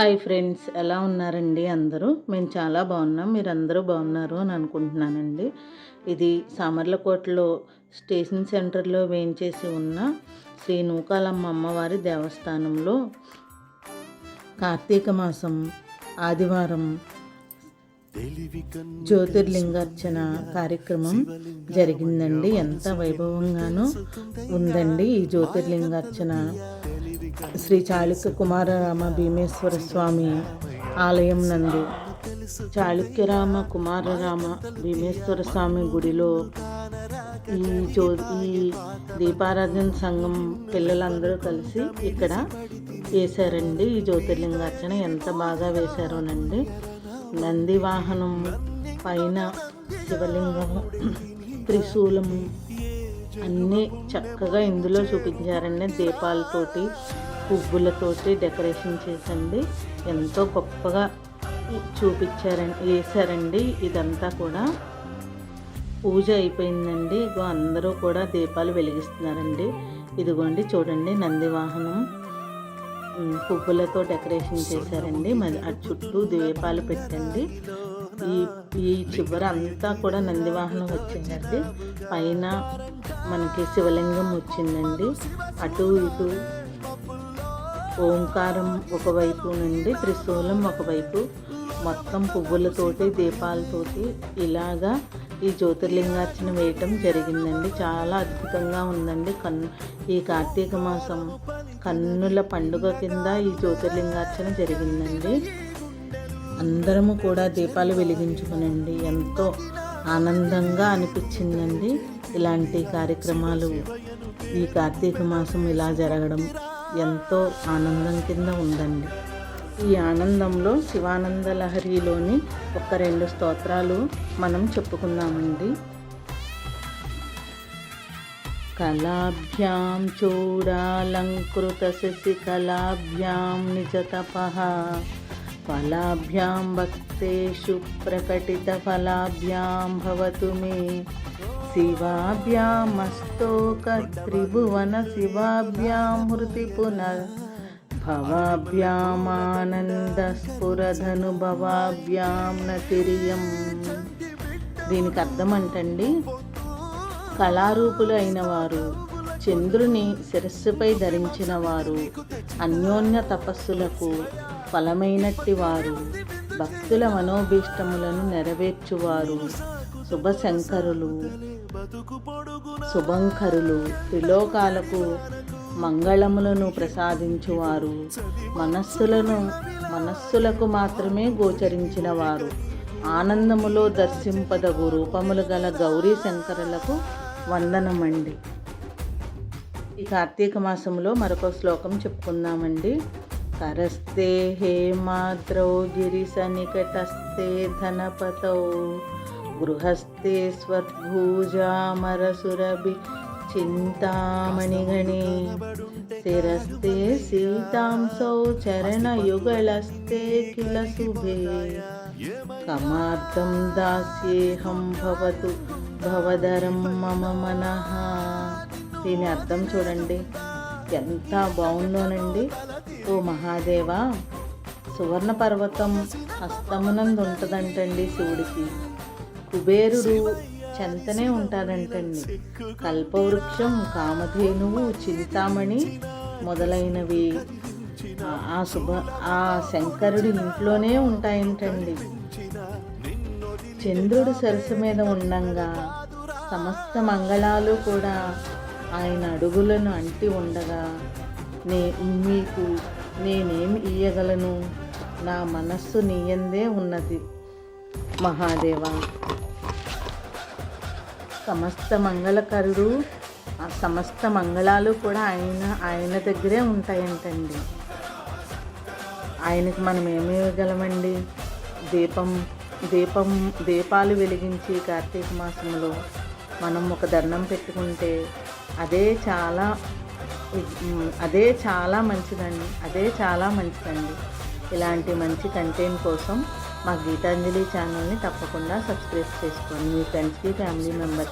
Hi friends ఎలా ఉన్నారండి అందరూ? మేము చాలా బాగున్నాం. మీరు అందరూ బాగున్నారు అని అనుకుంటున్నానండి. ఇది సామర్లకోటలో స్టేషన్ సెంటర్లో వేయించేసి ఉన్న శ్రీ నూకాలమ్మ అమ్మవారి దేవస్థానంలో కార్తీక మాసం ఆదివారం జ్యోతిర్లింగార్చన కార్యక్రమం జరిగిందండి. ఎంత వైభవంగానూ ఉందండి ఈ జ్యోతిర్లింగార్చన. శ్రీ చాళుక్య కుమారరామ భీమేశ్వర స్వామి ఆలయం నందు చాళుక్యరామ కుమారరామ భీమేశ్వర స్వామి గుడిలో ఈ చో ఈ దీపారాధన సంఘం పిల్లలందరూ కలిసి ఇక్కడ వేశారండి. ఈ జ్యోతిర్లింగార్చన ఎంత బాగా వేశారోనండి. నంది వాహనం పైన శివలింగము త్రిశూలము అన్నీ చక్కగా ఇందులో చూపించారండి. దీపాలతోటి పువ్వులతోటి డెకరేషన్ చేసండి. ఎంతో గొప్పగా చూపించారండి వేసారండి ఇదంతా కూడా పూజ అయిపోయిందండి. ఇగో అందరూ కూడా దీపాలు వెలిగిస్తున్నారండి. ఇదిగోండి చూడండి నంది వాహనం పువ్వులతో డెకరేషన్ చేశారండి. మరి ఆ చుట్టూ దీపాలు పెట్టండి. ఈ ఈ చివర అంతా కూడా నందివాహనం వచ్చిందండి. పైన మనకి శివలింగం వచ్చిందండి. అటు ఇటు ఓంకారం ఒకవైపు నుండి త్రిశూలం ఒకవైపు మొత్తం పువ్వులతోటి దీపాలతోటి ఇలాగా ఈ జ్యోతిర్లింగార్చన వేయటం జరిగిందండి. చాలా అద్భుతంగా ఉందండి. కన్ను ఈ కార్తీక మాసం కన్నుల పండుగ కింద ఈ జ్యోతిర్లింగార్చన జరిగిందండి. అందరము కూడా దీపాలు వెలిగించుకునండి. ఎంతో ఆనందంగా అనిపించిందండి ఇలాంటి కార్యక్రమాలు. ఈ కార్తీక మాసం ఇలా జరగడం ఎంతో ఆనందం కింద ఉందండి. ఈ ఆనందంలో శివానంద లహరిలోని ఒక రెండు స్తోత్రాలు మనం చెప్పుకుందామండి. కళాభ్యాం చూడాలంకృత శశికళాభ్యాం నిజతపహ फलाभ्यां भक्तेषु प्रकटितफलाभ्यां भवतु मे शिवाभ्यामस्तोकत्रिभुवनशिवाभ्यां हृति पुनर्भवाभ्यामानन्दस्फुरधनुभवाभ्यां నతిరియం దీనికి అర్థం అంటండి కళారూపులు అయిన వారు చంద్రుని శిరస్సుపై ధరించిన వారు అన్యోన్య తపస్సులకు ఫలమైనట్టి వారు భక్తుల మనోభీష్టములను నెరవేర్చువారు శుభశంకరులు శుభంకరులు త్రిలోకాలకు మంగళములను ప్రసాదించువారు మనస్సులను మనస్సులకు మాత్రమే గోచరించిన వారు. ఆనందములో దర్శింపదగు రూపములు గల గౌరీ శంకరులకు వందనమండి. ఈ కార్తీక మాసంలో మరొక శ్లోకం చెప్పుకుందామండి. కరస్తే హేమాద్రౌ గిరిశ నికటస్థే ధనపతౌ గృహస్థే స్వర్భూజామరసురభి చింతామణిగణి శిరస్తే సీతాంసౌ చరణయుగలస్తే కిల శుభే కమార్థం దాస్యేహం భవతు భవదరం మమ మనః. దీని అర్థం చూడండి. ఎంత బాగుందోనండి. ఓ మహాదేవ సువర్ణ పర్వతం హస్తమునందు ఉంటుందంటండి శివుడికి. కుబేరుడు చెంతనే ఉంటాడంటండి. కల్పవృక్షం కామధేనువు చింతామణి మొదలైనవి ఆ శుభ ఆ శంకరుడి ఇంట్లోనే ఉంటాయంటండి. చంద్రుడు సరస్సు మీద ఉండంగా సమస్త మంగళాలు కూడా ఆయన అడుగులను అంటి ఉండగా నే మీకు నేనేమి ఇయ్యగలను? నా మనస్సు నీయందే ఉన్నది. మహాదేవ! సమస్త మంగళకరుడు ఆ సమస్త మంగళాలు కూడా ఆయన ఆయన దగ్గరే ఉంటాయంటండి. ఆయనకి మనం ఏమి ఇవ్వగలమండి దీపం దీపం దీపాలు వెలిగించి కార్తీక మాసంలో మనం ఒక దండం పెట్టుకుంటే అదే చాలా అదే చాలా మంచిదండి. అదే చాలా మంచిదండి. ఇలాంటి మంచి కంటెంట్ కోసం మా గీతాంజలి ఛానల్ని తప్పకుండా సబ్స్క్రైబ్ చేసుకోండి. మీ ఫ్రెండ్స్కి ఫ్యామిలీ మెంబర్స్